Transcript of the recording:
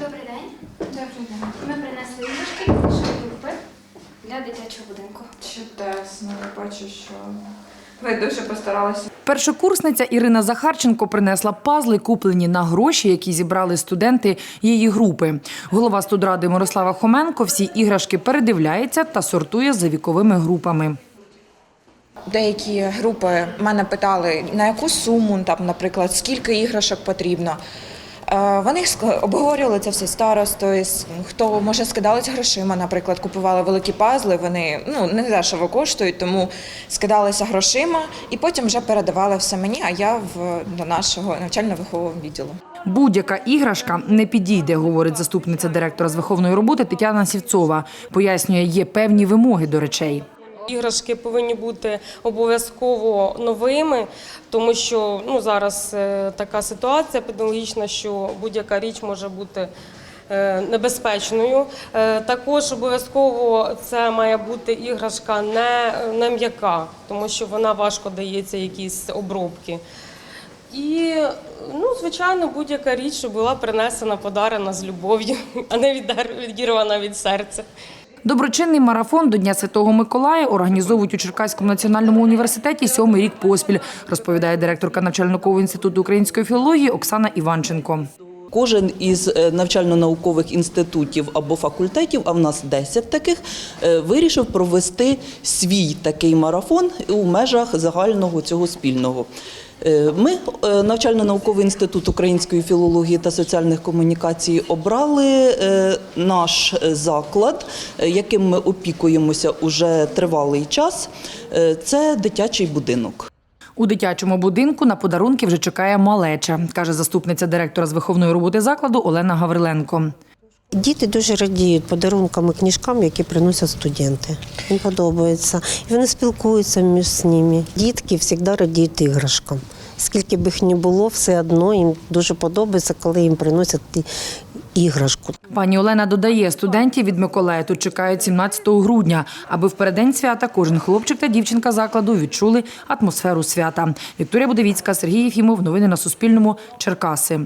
Добрий день. Добрий день. Ми принесли іграшки з нашої групи для дитячого будинку. Чудесно, я бачу, що ви дуже постаралися. Першокурсниця Ірина Захарченко принесла пазли, куплені на гроші, які зібрали студенти її групи. Голова студради Мирослава Хоменко всі іграшки передивляється та сортує за віковими групами. Деякі групи мене питали, на яку суму, там, наприклад, скільки іграшок потрібно. Е, Вони обговорювали це все старостою, хто може скидалися грошима, наприклад, купували великі пазли, вони ну не дешево коштують, тому скидалися грошима і потім вже передавали все мені, а я в до нашого навчально-вихового відділу. Будь-яка іграшка не підійде, говорить заступниця директора з виховної роботи Тетяна Сівцова. Пояснює, є певні вимоги до речей. Іграшки повинні бути обов'язково новими, тому що ну, зараз е, така ситуація педагогічна, що будь-яка річ може бути е, небезпечною. Е, Також обов'язково це має бути іграшка не, не м'яка, тому що вона важко дається якісь обробки. І, ну, звичайно, будь-яка річ, що була принесена, подарена з любов'ю, а не відірвана від серця. Доброчинний марафон до Дня Святого Миколая організовують у Черкаському національному університеті сьомий рік поспіль, розповідає директорка навчально-наукового інституту української філології Оксана Іванченко. Кожен із е, навчально-наукових інститутів або факультетів, а в нас 10 таких, е, вирішив провести свій такий марафон у межах загального цього спільного. Е, Ми, е, навчально-науковий інститут української філології та соціальних комунікацій, обрали е, наш заклад, яким ми опікуємося уже тривалий час. Це дитячий будинок. У дитячому будинку на подарунки вже чекає малеча, каже заступниця директора з виховної роботи закладу Олена Гавриленко. Діти дуже радіють подарункам книжкам, які приносять студенти. Їм подобається. І вони спілкуються між ними. Дітки завжди радіють іграшкам. Скільки б їх не було, все одно їм дуже подобається, коли їм приносять іграшку. Пані Олена додає, студентів від Миколая тут чекають 17 грудня, аби в переддень свята кожен хлопчик та дівчинка закладу відчули атмосферу свята. Вікторія Будовіцька, Сергій Єфімов. Новини на Суспільному. Черкаси.